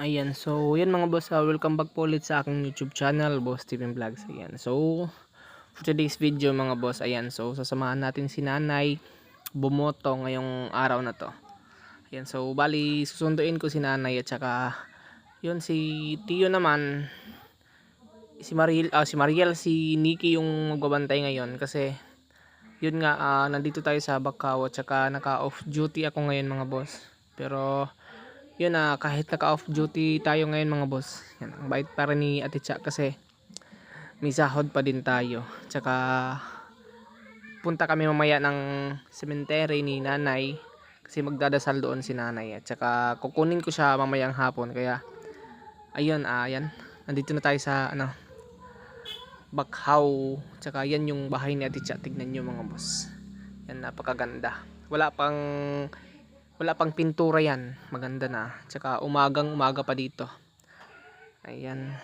Ayan, so yan mga boss, ah, welcome back po ulit sa aking YouTube channel, Boss Steven Vlogs. Ayan, so for today's video mga boss, ayan, so sasamahan natin si nanay bumoto ngayong araw na to. Ayan, so bali susunduin ko si nanay at saka yun si Tio naman, si Mariel, ah, si Mariel, si Nikki yung magbabantay ngayon kasi yun nga, ah, nandito tayo sa Bacau at saka naka off duty ako ngayon mga boss. Pero yun na kahit naka off duty tayo ngayon mga boss yan ang bait para ni Ate Cha kasi may sahod pa din tayo. Tsaka punta kami mamaya ng cemetery ni nanay kasi magdadasal doon si nanay. At tsaka kukunin ko siya mamayang hapon. Kaya ayun ah nandito na tayo sa ano Bakhaw. Tsaka yan yung bahay ni Ate Cha. Tignan nyo mga boss. Yan napakaganda. Wala pang wala pang pintura yan. Maganda na. Tsaka umagang umaga pa dito. Ayan.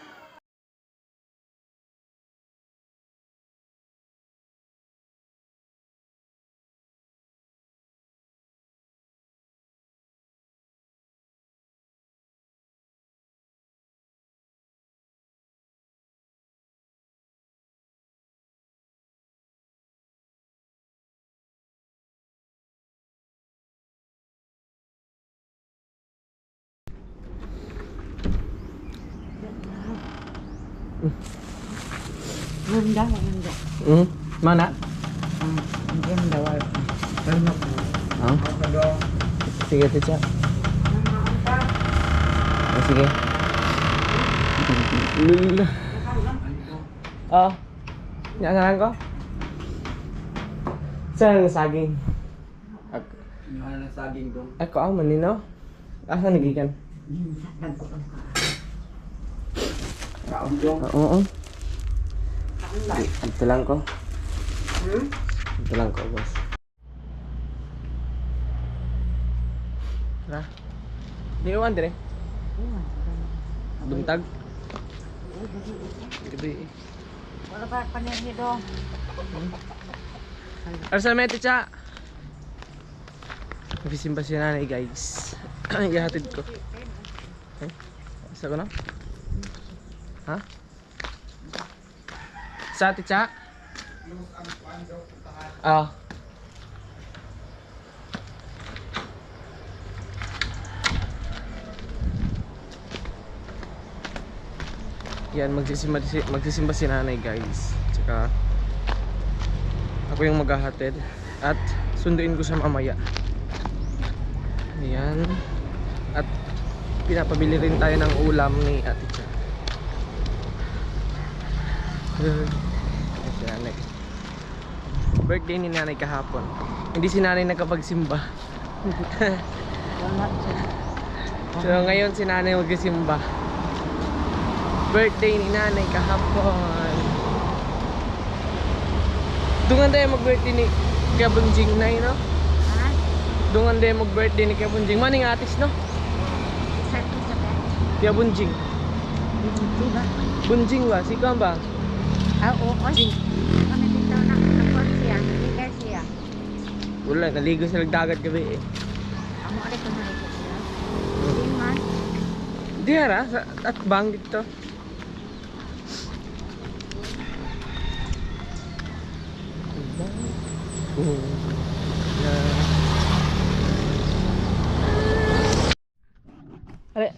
Ganda, maganda. Mm. Mana? Ang ang ganda, wala. Ano po? Ah. Sige, Ate Cha. Ah, sige. Lula. Ah. Nyangalan ko? Saan ang saging? Ak Mahal na saging dong. ako ang manino. Asa nagikan? Kaon dong. Ah, Oo. Dito lang ko. Dito lang ko, boss. Tara. Di uwan dire. Buntag. Gabi. Wala pa panirni do. Arsa may cha. Nagisimba si nanay guys. Ihatid ko. Eh? Isa ko na? Ha? Sa ati cha? Ah. Yan, magsisimba, magsisimba si nanay guys. Tsaka, ako yung maghahatid at sunduin ko siya mamaya ayan at pinapabili rin tayo ng ulam ni ate Cha Ayan si nanay birthday ni nanay kahapon hindi si nanay nakapagsimba so ngayon si nanay magsimba birthday ni nanay kahapon Dungan tayo mag-birthday ni Kabunjing na no? Ha? Dungan tayo mag-birthday ni Kabunjing. Maning atis no? Kabunjing. Bunjing ba? Sika ba? Ah, oo. Oy. Kami dito na nakon siya. Hindi siya. Wala, naligo sa dagat gabi eh. Amo ulit ko na ito siya. Di man. Di hara, sa, at bang dito. Ale.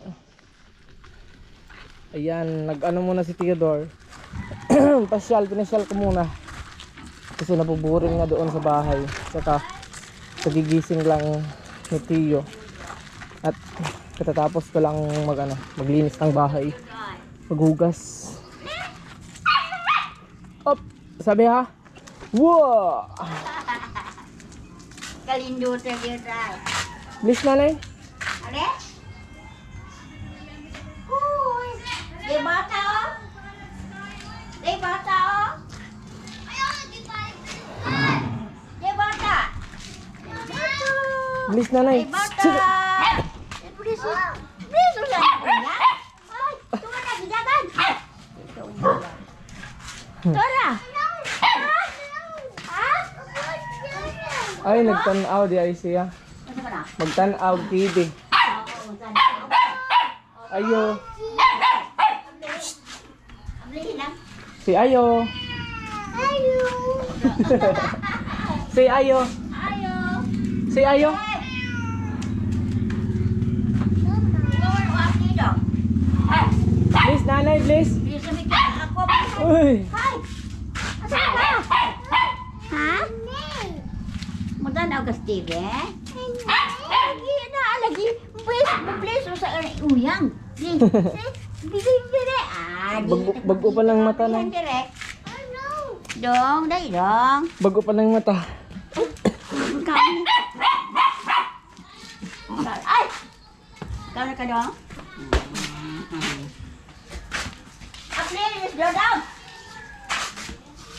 Ayan, nag-ano muna si Theodore. Pasyal, pinasyal ko muna. Kasi nabuburing nga doon sa bahay. Saka, kagigising lang ni Tio. At katatapos ko lang mag, ano, maglinis ng bahay. Maghugas. Op! Sabi ha? Wow! Kalindo sa kita. Bilis nanay. Ale? Bilis. Di bata. Sige. Kanya. Ay, tuwa na. Tora. Ay, nagtanaw di ay siya. Na? Magtanaw sana. Ayo. Si Ayo. Ayo. Si Ayo. Ayo. Si Ayo. Mikir ako. Uy. Ha? Mudan ako Steve. Lagi na lagi. Please, please sa uyang. Di dire. Ah. Bago, pa lang mata na. Dong, dai dong. Bago pa lang mata. Ay. Kau ka dong? Please, go down.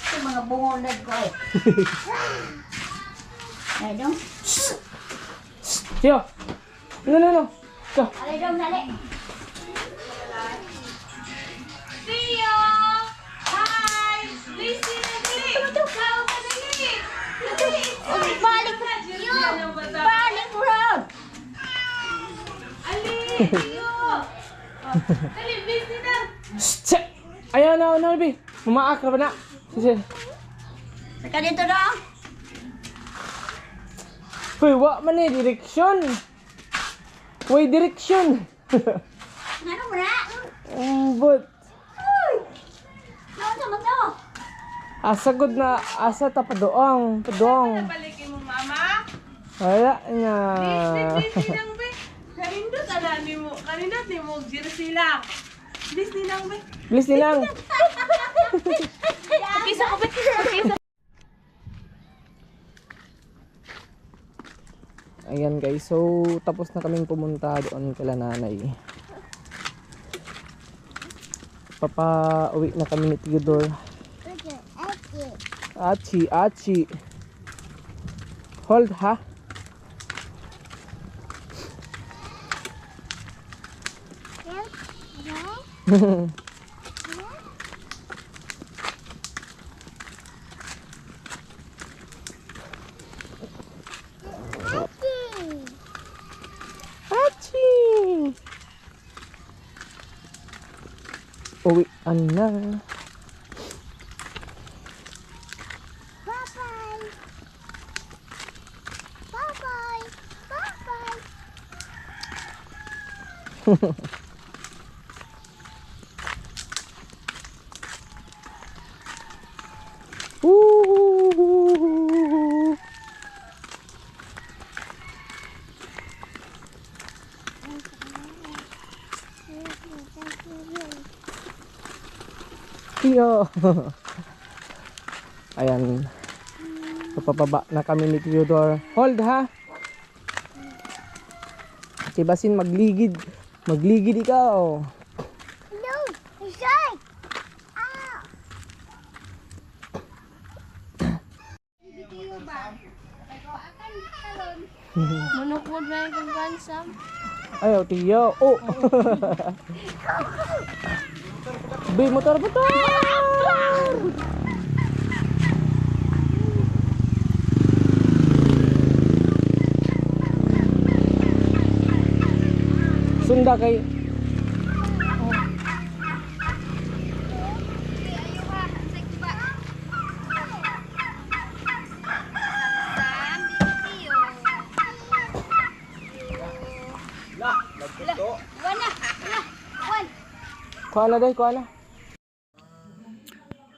Ito mga bungonad ko eh. Ay, dong. Siyo. No, no, no. Go. Alay, dong, dali. Tio! Hi! Listen! Ikaw ka dali! Oh, balik. Yo, balik road. Ali! Tio! na, na, Bi. Mamaak ka ba na? Sige. Saka dito dong. Uy, wa man eh, direksyon. Uy, direksyon. Ano mo na? Umbot. Ano naman to? Asa good na, asa ta padoong, padoong. Balikin mo, mama! Wala na. Busy lang, be! Kanindot, ala ni mo. Kanindot ni mo, jersey lang. Busy lang, be! Please nilang. Kisa ko, be! Ayan guys, so tapos na kaming pumunta doon kala nanay. Papa uwi na kami ni Theodore. Achi, achi. Hold ha. Achi. Uwi na. Bye-bye. Bye-bye. Bye-bye. Tiyo. Ayan. Papababa na kami ni Theodore. Hold ha. Si Basin magligid. Magligid ikaw. No, Isay! Ah! Manukod na yung kansam. Ayaw, tiyo. Oh! Bi, motor, motor! Sunda kay... Kuha na day, kuha na.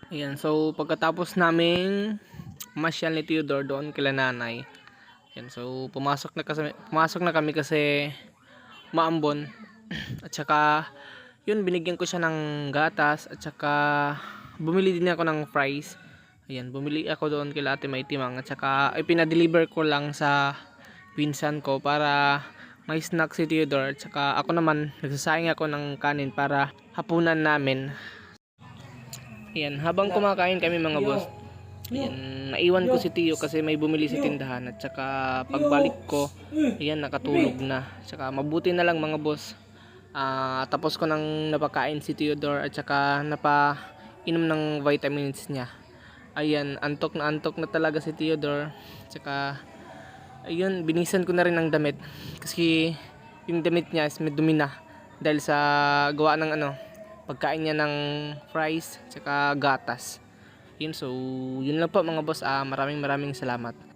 Ayan, so pagkatapos naming masyal ni Theodore doon kila nanay. Ayan, so pumasok na kasi pumasok na kami kasi maambon. At saka yun binigyan ko siya ng gatas at saka bumili din ako ng fries. Ayan, bumili ako doon kila Ate May Timang at saka ay pinadeliver ko lang sa pinsan ko para may snack si Theodore at saka ako naman nagsasayang ako ng kanin para hapunan namin. Ayan, habang kumakain kami mga boss. Ayan, naiwan ko si Tio kasi may bumili sa tindahan at saka pagbalik ko, ayan nakatulog na. Saka mabuti na lang mga boss. Ah, tapos ko nang napakain si Theodore at saka napainom ng vitamins niya. Ayan, antok na antok na talaga si Theodore. Tsaka ayun, binisan ko na rin ng damit. Kasi yung damit niya is may dumi na. dahil sa gawa ng ano pagkain niya ng fries tsaka gatas. Yun so yun lang po mga boss. Ah, maraming maraming salamat